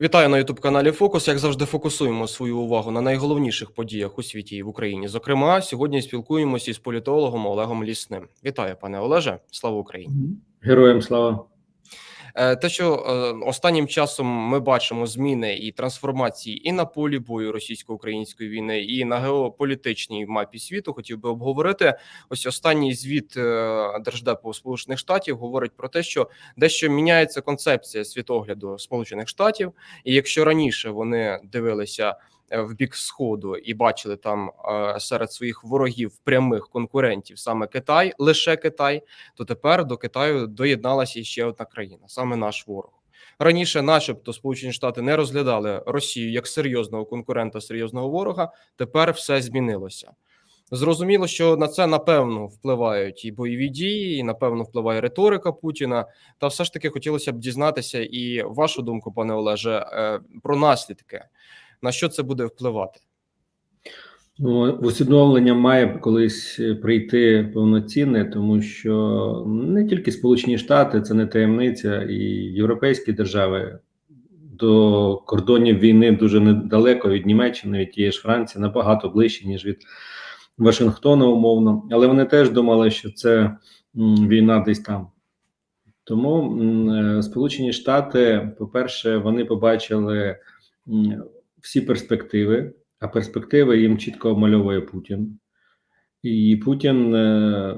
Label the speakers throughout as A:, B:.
A: Вітаю на youtube каналі Фокус. Як завжди, фокусуємо свою увагу на найголовніших подіях у світі і в Україні. Зокрема, сьогодні спілкуємося із політологом Олегом Лісним. Вітаю, пане Олеже. Слава Україні!
B: Героям слава.
A: Е, Те, що е, останнім часом ми бачимо зміни і трансформації і на полі бою російсько-української війни, і на геополітичній мапі світу, хотів би обговорити. Ось останній звіт е, Держдепу Сполучених Штатів говорить про те, що дещо міняється концепція світогляду Сполучених Штатів, і якщо раніше вони дивилися в бік сходу і бачили там е, серед своїх ворогів прямих конкурентів саме Китай, лише Китай, то тепер до Китаю доєдналася ще одна країна, саме наш ворог. Раніше, начебто, Сполучені Штати не розглядали Росію як серйозного конкурента, серйозного ворога. Тепер все змінилося. Зрозуміло, що на це напевно впливають і бойові дії, і напевно впливає риторика Путіна. Та все ж таки хотілося б дізнатися і вашу думку, пане Олеже, е, про наслідки. На що це буде впливати?
B: Ну, усвідомлення має колись прийти повноцінне, тому що не тільки Сполучені Штати, це не таємниця, і європейські держави до кордонів війни дуже недалеко від Німеччини, від тієї ж Франції, набагато ближче, ніж від Вашингтона, умовно. Але вони теж думали, що це війна десь там. Тому е, Сполучені Штати, по-перше, вони побачили всі перспективи. А перспективи їм чітко обмальовує Путін. І Путін, е,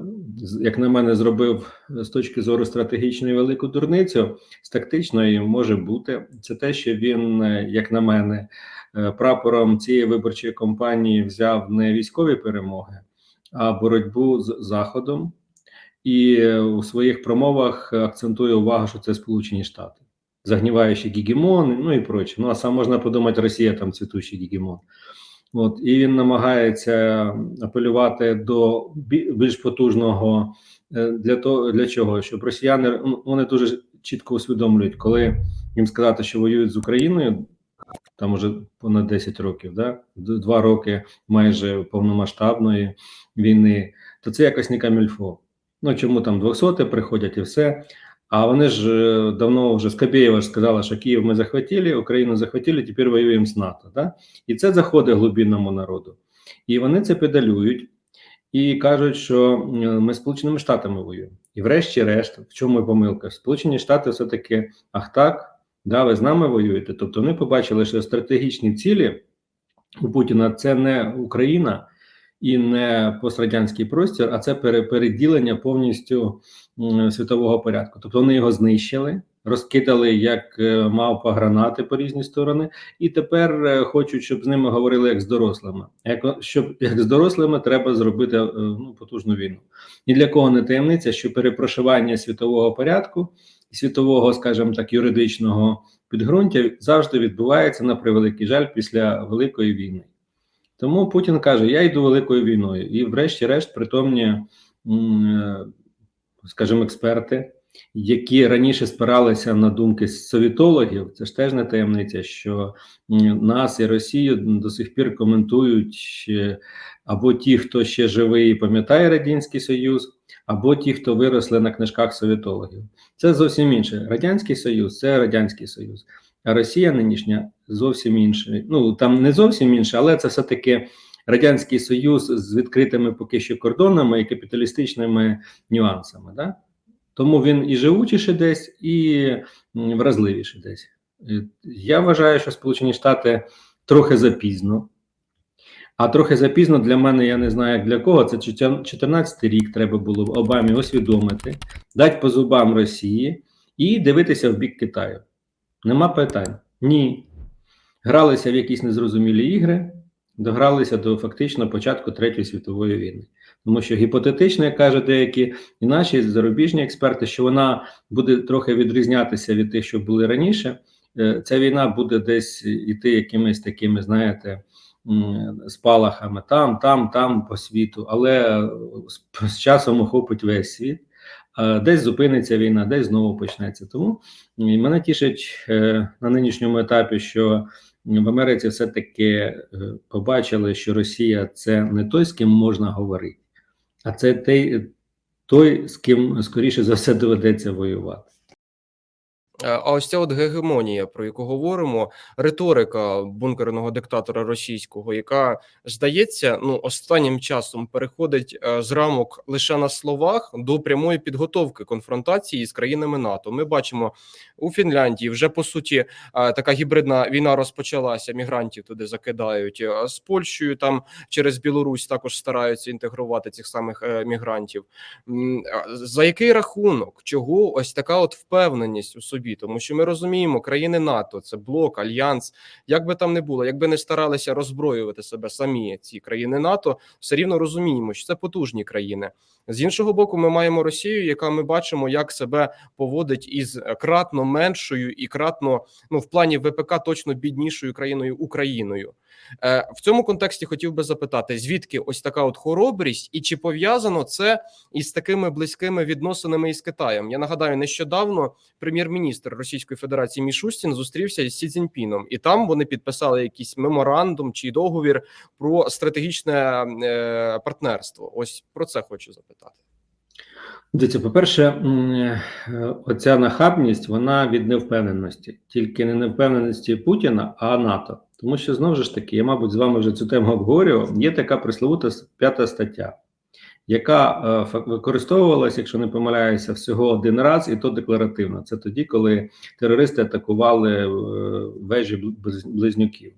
B: як на мене, зробив з точки зору стратегічної велику дурницю, з тактичної може бути. Це те, що він, е, як на мене, е, прапором цієї виборчої кампанії взяв не військові перемоги, а боротьбу з Заходом. І е, у своїх промовах акцентує увагу, що це Сполучені Штати, загніваючи гегемон, ну і проче. Ну а сам можна подумати, Росія там цвітущий гегемон. От і він намагається апелювати до більш потужного е, для того, для чого? Щоб росіяни ну, вони дуже чітко усвідомлюють, коли їм сказати, що воюють з Україною, там уже понад 10 років, да? Два роки майже повномасштабної війни, то це якось не камільфо. Ну чому там 200 приходять і все. А вони ж е, давно вже Скабєєва ж сказала, що Київ ми захватили, Україну захватили, тепер воюємо з НАТО. Да? І це заходить глибинному народу. І вони це педалюють і кажуть, що ми Сполученими Штатами воюємо. І врешті-решт, в чому помилка? Сполучені Штати все-таки, ах так, да, ви з нами воюєте. Тобто вони побачили, що стратегічні цілі у Путіна це не Україна і не пострадянський простір, а це пере- переділення повністю світового порядку. Тобто вони його знищили, розкидали як е, мавпа гранати по різні сторони, і тепер е, хочуть, щоб з ними говорили як з дорослими. Як щоб як з дорослими треба зробити е, ну, потужну війну. Ні для кого не таємниця, що перепрошування світового порядку і світового, скажімо так, юридичного підґрунтя завжди відбувається на превеликий жаль після великої війни. Тому Путін каже: Я йду великою війною, і, врешті-решт, притомні, е, скажімо, експерти, які раніше спиралися на думки совітологів, це ж теж не таємниця, що нас і Росію до сих пір коментують е, або ті, хто ще живий і пам'ятає Радянський Союз, або ті, хто виросли на книжках совітологів. Це зовсім інше. Радянський Союз це Радянський Союз. Росія нинішня зовсім інша. Ну там не зовсім інша, але це все-таки Радянський Союз з відкритими поки що кордонами і капіталістичними нюансами. Да? Тому він і живучіше десь, і вразливіше десь. Е, Я вважаю, що Сполучені Штати трохи запізно. А трохи запізно для мене, я не знаю, як для кого. Це 14 рік треба було Обамі усвідомити, дати по зубам Росії і дивитися в бік Китаю. Нема питань. Ні. Гралися в якісь незрозумілі ігри, догралися до фактично початку Третьої світової війни. Тому що гіпотетично, як кажуть деякі і наші зарубіжні експерти, що вона буде трохи відрізнятися від тих, що були раніше. Е, Ця війна буде десь іти якимись такими, знаєте, спалахами там, там, там по світу, але е, з, з часом охопить весь світ. Десь зупиниться війна, десь знову почнеться. Тому мене тішить е, на нинішньому етапі, що в Америці все-таки е, побачили, що Росія це не той, з ким можна говорити, а це той, той з ким скоріше за все доведеться воювати.
A: Е, А ось ця от гегемонія, про яку говоримо, риторика бункерного диктатора російського, яка здається, ну останнім часом переходить е, з рамок лише на словах до прямої підготовки конфронтації з країнами НАТО. Ми бачимо у Фінляндії вже по суті е, така гібридна війна розпочалася. Мігрантів туди закидають з Польщею. Там через Білорусь також стараються інтегрувати цих самих мігрантів. За який рахунок чого ось така от впевненість у собі? Тому що ми розуміємо, країни НАТО це блок, альянс. Як би там не було, якби не старалися роззброювати себе самі ці країни НАТО, все рівно розуміємо, що це потужні країни. З іншого боку, ми маємо Росію, яка ми бачимо, як себе поводить із кратно меншою і кратно ну в плані ВПК точно біднішою країною Україною. Е, в цьому контексті хотів би запитати, звідки ось така от хоробрість, і чи пов'язано це із такими близькими відносинами із Китаєм? Я нагадаю, нещодавно прем'єр-міністр Російської Федерації Мішустін зустрівся з Сі Цзіньпіном, і там вони підписали якийсь меморандум чи договір про стратегічне е, партнерство. Ось про це хочу запитати.
B: Дивіться, по-перше, е, оця нахабність вона від невпевненості, тільки не невпевненості Путіна, а НАТО. Тому що знову ж таки, я, мабуть, з вами вже цю тему обговорював. Є така присловута п'ята стаття, яка е, використовувалася, якщо не помиляюся, всього один раз, і то декларативно. Це тоді, коли терористи атакували е, вежі близнюків.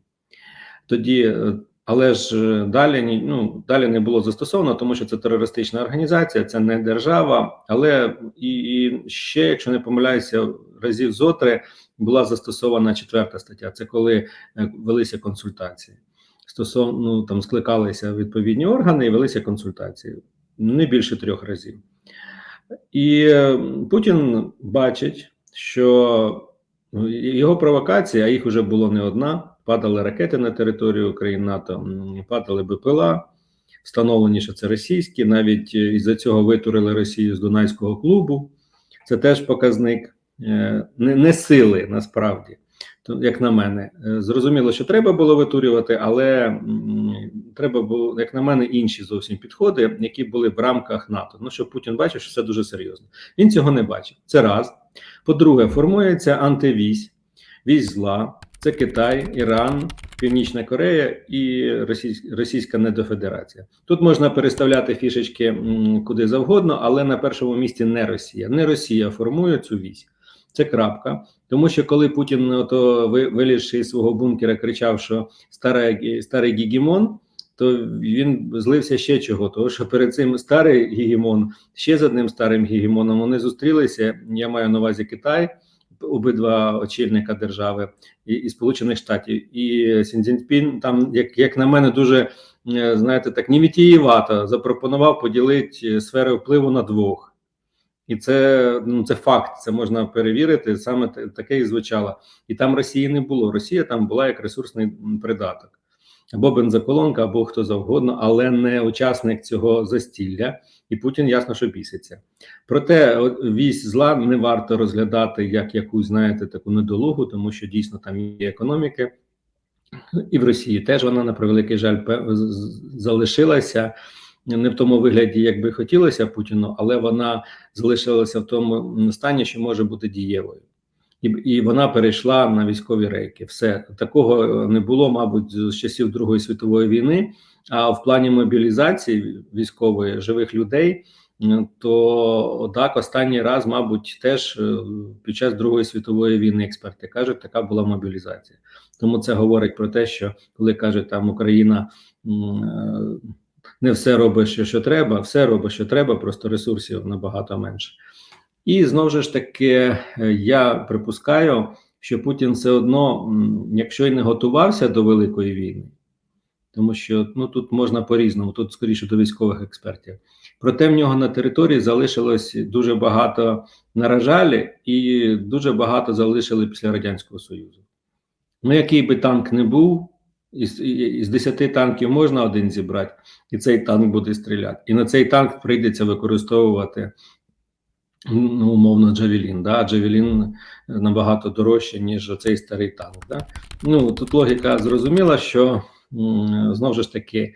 B: Тоді, е, але ж далі ну, далі не було застосовано, тому що це терористична організація, це не держава. Але і, і ще, якщо не помиляюся, разів зотри була застосована четверта стаття. Це коли велися консультації. Стосовно ну, там скликалися відповідні органи і велися консультації не більше трьох разів. І Путін бачить, що ну, його провокація, а їх вже було не одна. Падали ракети на територію України НАТО, падали БПЛА, встановлені, що це російські. Навіть е, із-за цього витурили Росію з Дунайського клубу. Це теж показник е, не, не сили насправді. Як на мене, Е, зрозуміло, що треба було витурювати, але треба було, як на мене, інші зовсім підходи, які були в рамках НАТО. Ну щоб Путін бачив, що це дуже серйозно. Він цього не бачив. Це раз. По-друге, формується антивісь, вісь зла. Це Китай, Іран, Північна Корея і Російська Недофедерація. Тут можна переставляти фішечки куди завгодно, але на першому місці не Росія. Не Росія формує цю вісь. Це крапка. Тому що коли Путін, ото ви- вилізши із свого бункера, кричав, що старий, старий гігімон, то він злився ще чого. Тому що перед цим старий гігімон ще з одним старим гігімоном вони зустрілися. Я маю на увазі Китай, обидва очільника держави і, і Сполучених Штатів. І Сінзінпін там, як, як на мене, дуже е, знаєте, так нівітієвато запропонував поділити сфери впливу на двох. І це ну це факт, це можна перевірити. Саме таке і звучало. І там Росії не було. Росія там була як ресурсний придаток, або бензоколонка, або хто завгодно, але не учасник цього застілля. І Путін ясно, що біситься. Проте от, вісь зла не варто розглядати як якусь, знаєте, таку недолугу, тому що дійсно там є економіки. І в Росії теж вона на превеликий жаль залишилася не в тому вигляді, як би хотілося Путіну, але вона залишилася в тому стані, що може бути дієвою. І, і вона перейшла на військові рейки. Все такого е, не було, мабуть, з часів Другої світової війни. А в плані мобілізації військової живих людей, то так останній раз, мабуть, теж е, під час Другої світової війни експерти кажуть, така була мобілізація. Тому це говорить про те, що коли кажуть, там Україна е, не все робить, що, треба, все робить, що треба, просто ресурсів набагато менше. І знову ж таки, е, я припускаю, що Путін все одно, якщо й не готувався до великої війни, тому що ну тут можна по-різному, тут скоріше до військових експертів. Проте в нього на території залишилось дуже багато наражалі, і дуже багато залишили після Радянського Союзу. Ну, який би танк не був, із, із 10 танків можна один зібрати, і цей танк буде стріляти. І на цей танк прийдеться використовувати ну, умовно Джавелін. Да? Джавелін набагато дорожче, ніж цей старий танк. Да? Ну тут логіка зрозуміла, що знову ж таки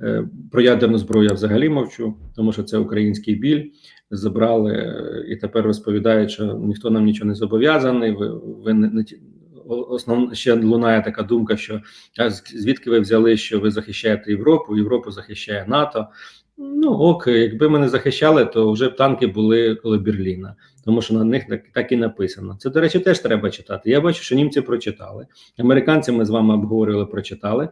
B: Е, Про ядерну зброю я взагалі мовчу, тому що це український біль. Забрали е, і тепер розповідають, що ніхто нам нічого не зобов'язаний. Ви, ви не, основ ще лунає така думка, що звідки ви взяли, що ви захищаєте Європу, Європу захищає НАТО. Ну ок, якби ми не захищали, то вже б танки були коло Берліна, тому що на них так, так і написано. Це, до речі, теж треба читати. Я бачу, що німці прочитали. Американці ми з вами обговорювали, прочитали.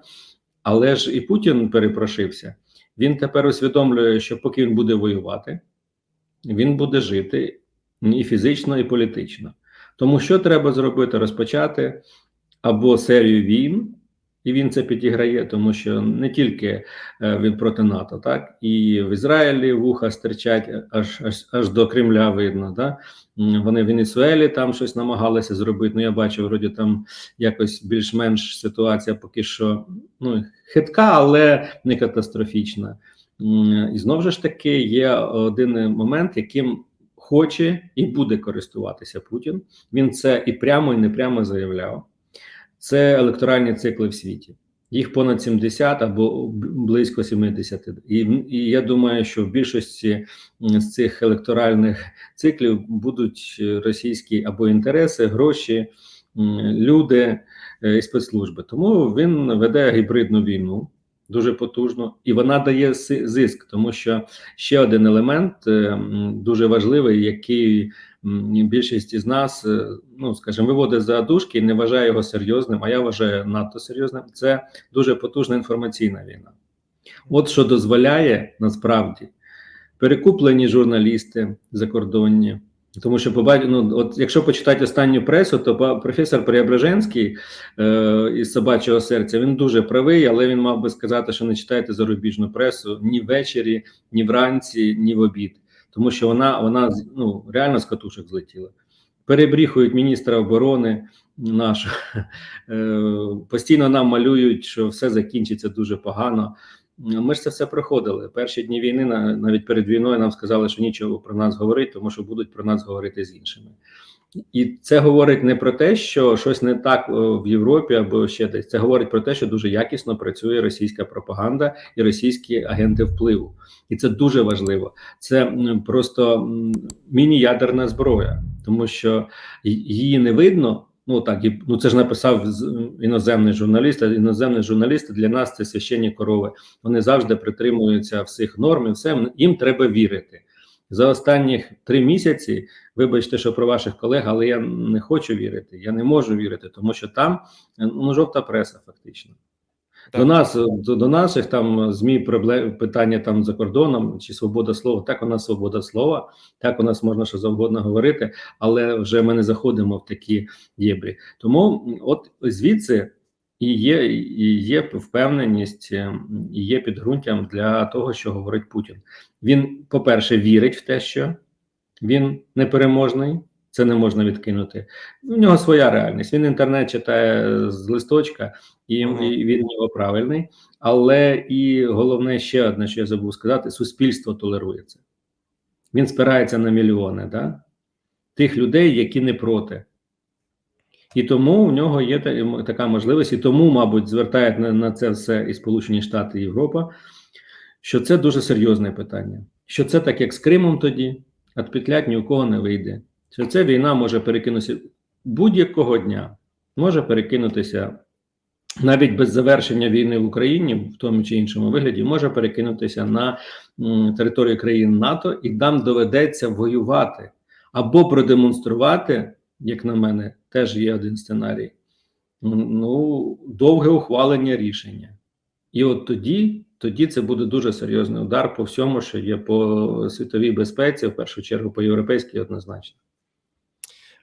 B: Але ж і Путін перепрошився. Він тепер усвідомлює, що поки він буде воювати, він буде жити і фізично, і політично. Тому що треба зробити? Розпочати або серію війн, і він це підіграє, тому що не тільки е, він проти НАТО, так і в Ізраїлі вуха стирчать аж аж, аж до Кремля видно. Да? Вони в Венесуелі там щось намагалися зробити. Ну я бачу, вроді там якось більш-менш ситуація поки що ну, хитка, але не катастрофічна. І знову ж таки є один момент, яким хоче і буде користуватися Путін. Він це і прямо, і непрямо заявляв. Це електоральні цикли в світі. Їх понад 70 або близько 70. І, і я думаю, що в більшості з цих електоральних циклів будуть російські або інтереси, гроші, люди е, і спецслужби. Тому він веде гібридну війну дуже потужно, і вона дає зиск, тому що ще один елемент е, дуже важливий, який більшість із нас, е, ну скажімо, виводить за дужки і не вважає його серйозним. А я вважаю надто серйозним. Це дуже потужна інформаційна війна. От що дозволяє насправді перекуплені журналісти закордонні. Тому що побачив, ну от якщо почитати останню пресу, то професор Преображенський е, із собачого серця він дуже правий, але він мав би сказати, що не читайте зарубіжну пресу ні ввечері, ні вранці, ні в обід, тому що вона вона ну реально з катушок злетіла. Перебріхують міністра оборони нашого е, постійно нам малюють, що все закінчиться дуже погано. Ми ж це все проходили. Перші дні війни, навіть перед війною, нам сказали, що нічого про нас говорить, тому що будуть про нас говорити з іншими. І це говорить не про те, що щось не так в Європі або ще десь. Це говорить про те, що дуже якісно працює російська пропаганда і російські агенти впливу. І це дуже важливо. Це просто міні-ядерна зброя, тому що її не видно. Ну так, і ну це ж написав іноземний журналіст. А іноземні журналісти для нас це священні корови. Вони завжди притримуються всіх норм і все. Їм треба вірити. За останні три місяці, вибачте, що про ваших колег, але я не хочу вірити. Я не можу вірити, тому що там е, ну жовта преса, фактично. До нас до, до наших там змі проблем питання там за кордоном чи свобода слова. Так у нас свобода слова, так у нас можна що завгодно говорити, але вже ми не заходимо в такі єбрі. Тому от звідси і є, і є впевненість, е, і є підґрунтям для того, що говорить Путін. Він, по-перше, вірить в те, що він непереможний. Це не можна відкинути. У нього своя реальність. Він інтернет читає з листочка, і, він його правильний. Але і головне ще одне, що я забув сказати: суспільство толерує це. Він спирається на мільйони да? тих людей, які не проти. І тому у нього є така можливість, і тому, мабуть, звертають на, це все і Сполучені Штати, і Європа, що це дуже серйозне питання. Що це так, як з Кримом тоді, відпетлять ні у кого не вийде. Що ця війна може перекинутися будь-якого дня, може перекинутися навіть без завершення війни в Україні, в тому чи іншому вигляді, може перекинутися на територію країн НАТО, і там доведеться воювати або продемонструвати, як на мене, теж є один сценарій. Ну, довге ухвалення рішення. І от тоді, тоді це буде дуже серйозний удар по всьому, що є по світовій безпеці, в першу чергу по європейській, однозначно.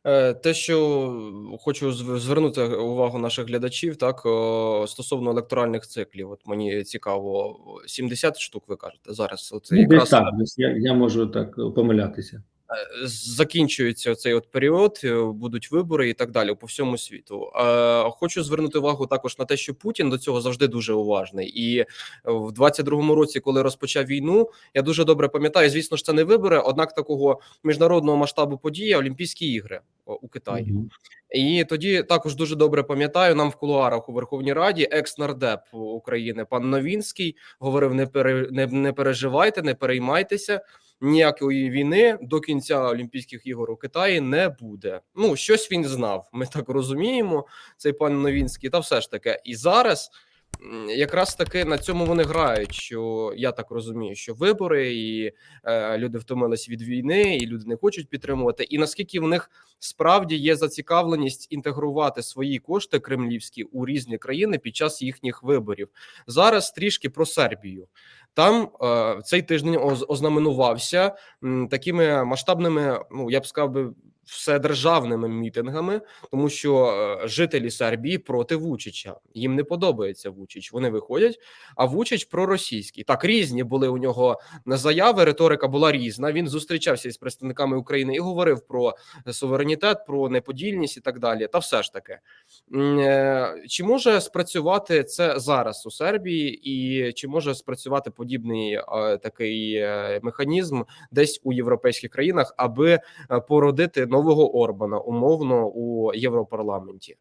A: Е, Те, що хочу звернути увагу наших глядачів, так стосовно електоральних циклів. От мені цікаво, 70 штук ви кажете зараз. От
B: Ну,
A: якраз
B: так, я, я можу так помилятися.
A: Е, закінчується цей от період, е, будуть вибори і так далі по всьому світу. Е, Хочу звернути увагу також на те, що Путін до цього завжди дуже уважний. І в 22-му році, коли розпочав війну, я дуже добре пам'ятаю. Звісно ж, це не вибори, однак такого міжнародного масштабу події Олімпійські ігри у Китаї.
B: Мгм.
A: І тоді також дуже добре пам'ятаю. Нам в кулуарах у Верховній Раді екс-нардеп України пан Новінський говорив: не пере, не, не переживайте, не переймайтеся. Ніякої війни до кінця Олімпійських ігор у Китаї не буде. Ну щось він знав. Ми так розуміємо. Цей пан Новінський, та все ж таке, і зараз якраз таки на цьому вони грають. Що я так розумію, що вибори і е, люди втомились від війни, і люди не хочуть підтримувати. І наскільки в них справді є зацікавленість інтегрувати свої кошти кремлівські у різні країни під час їхніх виборів. Зараз трішки про Сербію. Там е, цей тиждень ознаменувався м, такими масштабними, ну я б сказав би, вседержавними мітингами, тому що е, жителі Сербії проти Вучича. Їм не подобається Вучич. Вони виходять, а Вучич проросійський. Так різні були у нього заяви. Риторика була різна. Він зустрічався із представниками України і говорив про суверенітет, про неподільність і так далі. Та все ж таки, е, чи може спрацювати це зараз у Сербії, і чи може спрацювати подібний е, такий е, механізм десь у європейських країнах, аби е, породити нового Орбана умовно у Європарламенті?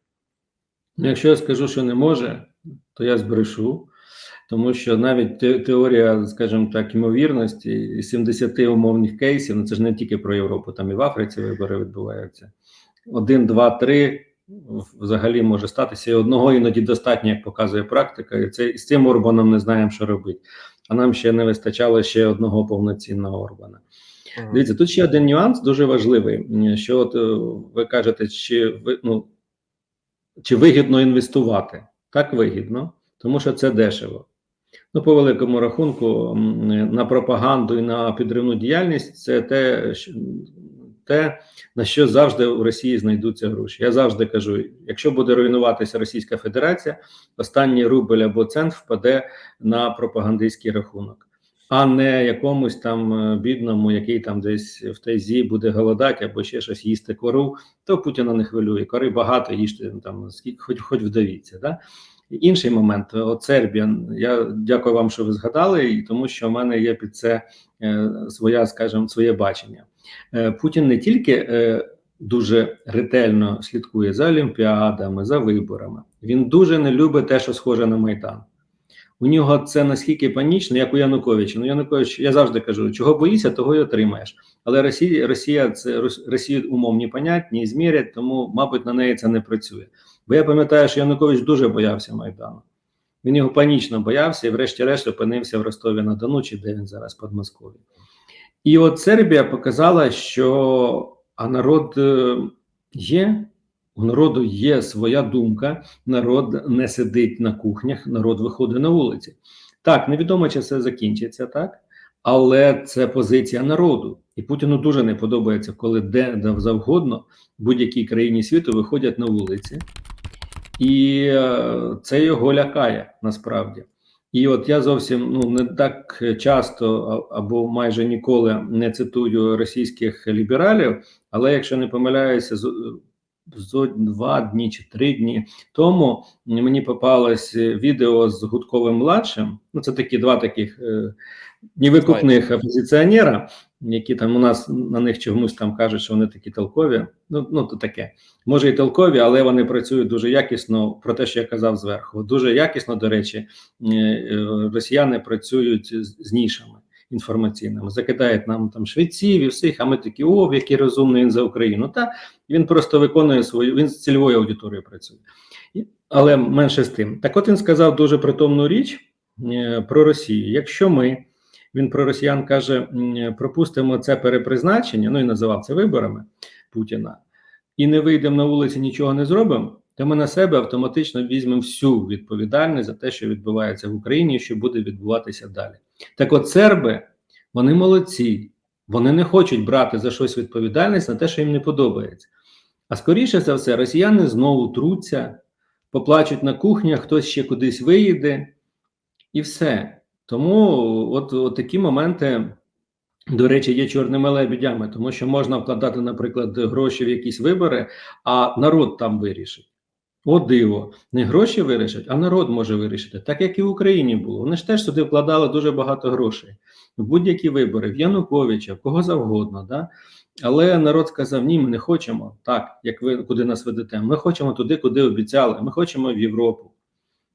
B: Ну, Якщо я скажу, що не може, то я збрешу, тому що навіть те- теорія, скажімо так, ймовірності 70 умовних кейсів, ну це ж не тільки про Європу, там і в Африці вибори відбуваються. Один, два, три взагалі може статися. І одного іноді достатньо, як показує практика, і це з цим Орбаном не знаємо, що робити. А нам ще не вистачало ще одного повноцінного Орбана. Дивіться, тут ще один нюанс дуже важливий. Що от е, ви кажете, чи ви ну чи вигідно інвестувати? Так вигідно, тому що це дешево. Ну, по великому рахунку, на пропаганду і на підривну діяльність це те, що- те, на що завжди у Росії знайдуться гроші. Я завжди кажу: якщо буде руйнуватися Російська Федерація, останній рубль або цент впаде на пропагандистський рахунок, а не якомусь там е, бідному, який там десь в тайзі буде голодати або ще щось їсти кору, то Путіна не хвилює. Кори багато їжте ну, там скільки хоч хоч вдавіться. Да? Інший момент, от Сербія. Я дякую вам, що ви згадали, і тому що в мене є під це е, своя, скажімо, своє бачення. Е, Путін не тільки е, дуже ретельно слідкує за олімпіадами, за виборами. Він дуже не любить те, що схоже на Майдан. У нього це наскільки панічно, як у Януковича. Ну, Янукович, я завжди кажу, чого боїшся, того й отримаєш. Але Росія, Росія це Рос- Росію умовні понятні і змірять, тому, мабуть, на неї це не працює. Бо я пам'ятаю, що Янукович дуже боявся Майдану. Він його панічно боявся і, врешті-решт, опинився в Ростові на Дону, чи де він зараз під Москові. І от Сербія показала, що а народ е, є, у народу є своя думка, народ не сидить на кухнях, народ виходить на вулиці. Так, невідомо, чи це закінчиться, так? Але це позиція народу. І Путіну дуже не подобається, коли де завгодно в будь-якій країні світу виходять на вулиці. І е, це його лякає насправді. І от я зовсім ну не так часто або майже ніколи не цитую російських лібералів, але якщо не помиляюся, з, зо два дні чи три дні тому мені попалось відео з Гудковим младшим. Ну, це такі два таких е, невикупних опозиціонера, які там у нас на них чомусь там кажуть, що вони такі толкові. Ну, ну то таке. Може і толкові, але вони працюють дуже якісно про те, що я казав зверху. Дуже якісно, до речі, е, е, росіяни працюють з, з нішами інформаційними, закидають нам там швейців і всіх, а ми такі, о, який розумний він за Україну. Та він просто виконує свою, він з цільовою аудиторією працює. Але менше з тим. Так от він сказав дуже притомну річ е, про Росію. Якщо ми, він про росіян каже, пропустимо це перепризначення, ну і називав це виборами Путіна, і не вийдемо на вулиці, нічого не зробимо, то ми на себе автоматично візьмемо всю відповідальність за те, що відбувається в Україні, і що буде відбуватися далі. Так от серби, вони молодці, вони не хочуть брати за щось відповідальність на те, що їм не подобається. А скоріше за все, росіяни знову труться, поплачуть на кухнях, хтось ще кудись виїде, і все. Тому от, от такі моменти до речі, є чорними лебедями, тому що можна вкладати, наприклад, гроші в якісь вибори, а народ там вирішить. О, диво, не гроші вирішать, а народ може вирішити, так як і в Україні було. Вони ж теж сюди вкладали дуже багато грошей в будь-які вибори, в Януковича, в кого завгодно. Да? Але народ сказав: ні, ми не хочемо так, як ви куди нас ведете. Ми хочемо туди, куди обіцяли. Ми хочемо в Європу.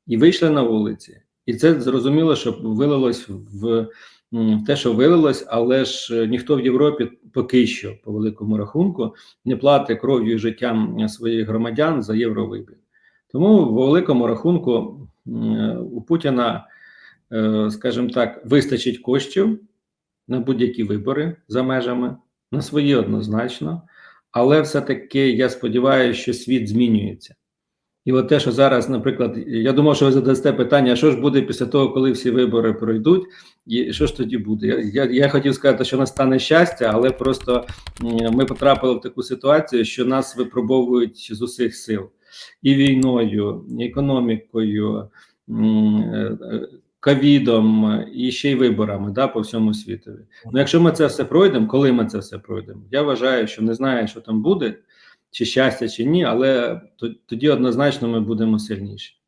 B: І вийшли на вулиці. І це зрозуміло, що вилилось в те, що вилилось, але ж е, ніхто в Європі поки що, по великому рахунку, не платить кров'ю і життям своїх громадян за євровибір. Тому в великому рахунку у Путіна, е, скажімо так, вистачить коштів на будь-які вибори за межами, на свої однозначно. Але все-таки я сподіваюся, що світ змінюється. І от те, що зараз, наприклад, я думав, що ви задасте питання, що ж буде після того, коли всі вибори пройдуть, що ж тоді буде? Я, я, я хотів сказати, що настане щастя, але просто ми потрапили в таку ситуацію, що нас випробовують з усіх сил і війною, і економікою, е, е, ковідом, і ще й виборами да, по всьому світові. Ну, якщо ми це все пройдемо, коли ми це все пройдемо, я вважаю, що не знаю, що там буде, чи щастя, чи ні, але тоді однозначно ми будемо сильніші.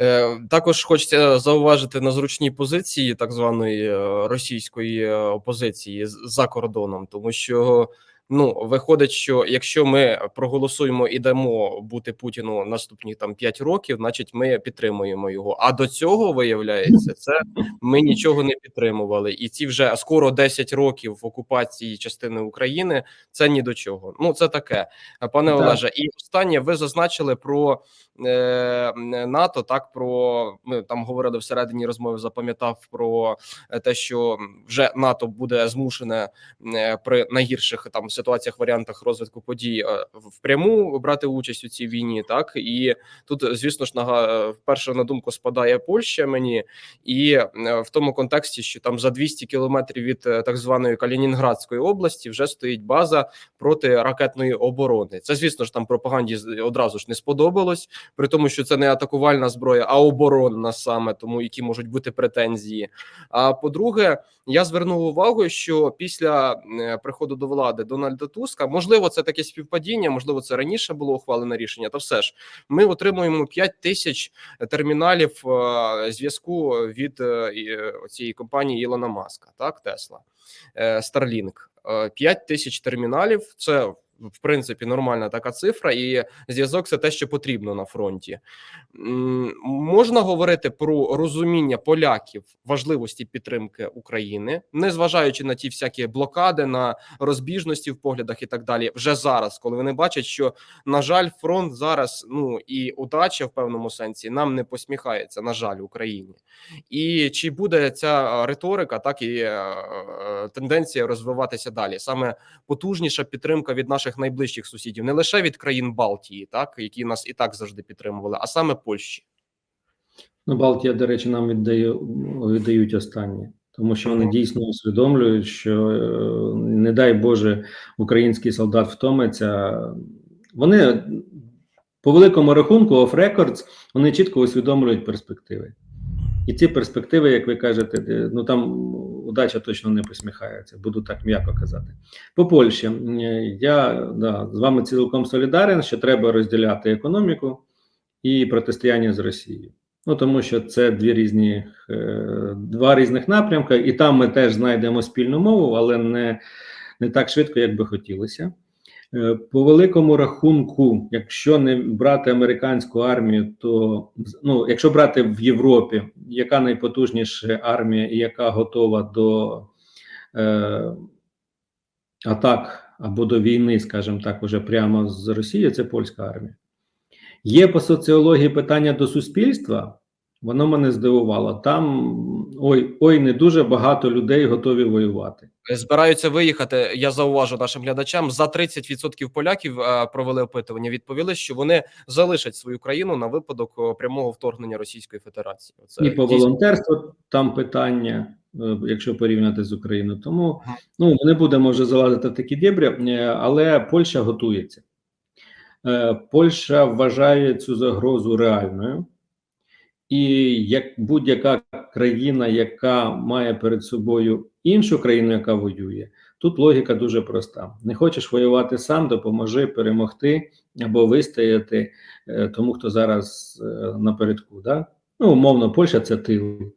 A: Е, Також хочеться зауважити на зручній позиції так званої е, російської е, опозиції за кордоном, тому що ну виходить, що якщо ми проголосуємо і дамо бути Путіну наступні там 5 років, значить ми підтримуємо його. А до цього виявляється, це ми нічого не підтримували, і ці вже скоро 10 років окупації частини України. Це ні до чого. Ну це таке, пане
B: Так.
A: Олеже. І останнє ви зазначили про е, НАТО. Так про ми там говорили всередині розмови. Запам'ятав про те, що вже НАТО буде змушене е, при найгірших там ситуаціях, варіантах розвитку подій е, впряму брати участь у цій війні. Так і тут, звісно ж, нага вперше на думку спадає Польща мені, і е, в тому контексті, що там за 200 кілометрів від е, так званої Калінінградської області вже стоїть база протиракетної оборони. Це, звісно ж, там пропаганді одразу ж не сподобалось, при тому, що це не атакувальна зброя, а оборонна саме, тому які можуть бути претензії. А по-друге, я звернув увагу, що після е, приходу до влади Дональда Туска, можливо, це таке співпадіння, можливо, це раніше було ухвалене рішення. Та все ж ми отримуємо 5 тисяч терміналів е, зв'язку від е, цієї компанії Ілона Маска, так Тесла Starlink. Е, 5 тисяч терміналів. Це в принципі нормальна така цифра, і зв'язок це те, що потрібно на фронті. Можна говорити про розуміння поляків важливості підтримки України, незважаючи на ті всякі блокади, на розбіжності в поглядах і так далі. Вже зараз, коли вони бачать, що на жаль, фронт зараз ну і удача в певному сенсі нам не посміхається. На жаль, Україні. І чи буде ця риторика, так і е, е, тенденція розвиватися далі? Саме потужніша підтримка від наших найближчих сусідів, не лише від країн Балтії, так які нас і так завжди підтримували, а саме Польщі.
B: Ну, Балтія, до речі, нам віддає, віддають останнє, тому що вони дійсно усвідомлюють, що е, не дай Боже, український солдат втомиться. Вони по великому рахунку, off records, вони чітко усвідомлюють перспективи. І ці перспективи, як ви кажете, ну там удача точно не посміхається, буду так м'яко казати. По Польщі я да, з вами цілком солідарен, що треба розділяти економіку і протистояння з Росією. Ну тому що це дві різні е, два різних напрямки, і там ми теж знайдемо спільну мову, але не, не так швидко, як би хотілося. Е, По великому рахунку, якщо не брати американську армію, то ну, якщо брати в Європі, яка найпотужніша армія і яка готова до е, атак або до війни, скажімо так, уже прямо з Росією, це польська армія. Є по соціології питання до суспільства, воно мене здивувало. Там ой, ой, не дуже багато людей готові воювати.
A: Збираються виїхати. Я зауважу нашим глядачам. За 30% поляків е, провели опитування. Відповіли, що вони залишать свою країну на випадок е, прямого вторгнення Російської Федерації. Це
B: і по
A: дійсно-
B: волонтерству там питання, е, якщо порівняти з Україною. Тому ну не будемо вже залазити в такі дібрі, е, але Польща готується. Польща вважає цю загрозу реальною, і як будь-яка країна, яка має перед собою іншу країну, яка воює. Тут логіка дуже проста: не хочеш воювати сам, допоможи перемогти або вистояти е, тому, хто зараз е, напередку. Да? Ну, умовно, Польща це тил,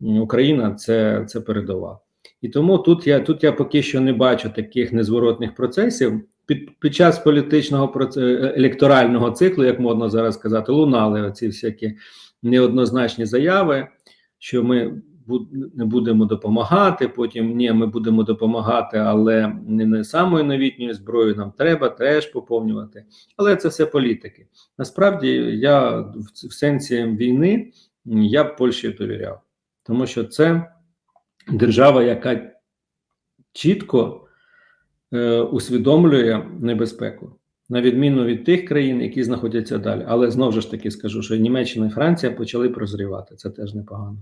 B: Україна це, це передова. І тому тут я тут я поки що не бачу таких незворотних процесів. Під, під час політичного проце- електорального циклу, як модно зараз сказати, лунали оці всякі неоднозначні заяви, що ми не будемо допомагати. Потім ні, ми будемо допомагати, але не, не самою новітньою зброєю. Нам треба теж поповнювати. Але це все політики. Насправді, я в, сенсі війни я б Польщі довіряв, тому що це держава, яка чітко е, усвідомлює небезпеку, на відміну від тих країн, які знаходяться далі. Але знову ж таки скажу, що Німеччина і Франція почали прозрівати. Це теж непогано.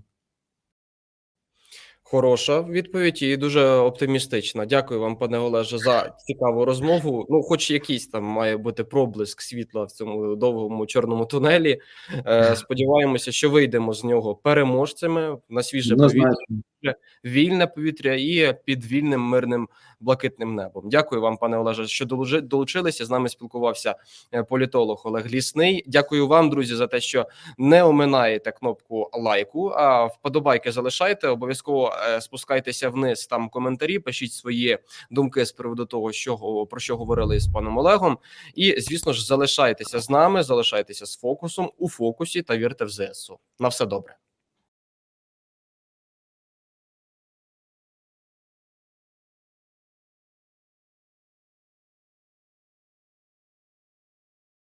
A: Хороша відповідь і дуже оптимістична. Дякую вам, пане Олеже, за цікаву розмову. Ну, хоч якийсь там має бути проблиск світла в цьому довгому чорному тунелі. Е, сподіваємося, що вийдемо з нього переможцями на свіже повітря,
B: Однозначно.
A: вільне повітря і під вільним мирним блакитним небом. Дякую вам, пане Олеже, що долучи- долучилися. З нами спілкувався е, політолог Олег Лісний. Дякую вам, друзі, за те, що не оминаєте кнопку лайку. А вподобайки залишайте. Обов'язково е, спускайтеся вниз. Там коментарі, пишіть свої думки з приводу того, що про що говорили з паном Олегом. І звісно ж, залишайтеся з нами, залишайтеся з фокусом у фокусі та вірте в ЗСУ. На все добре.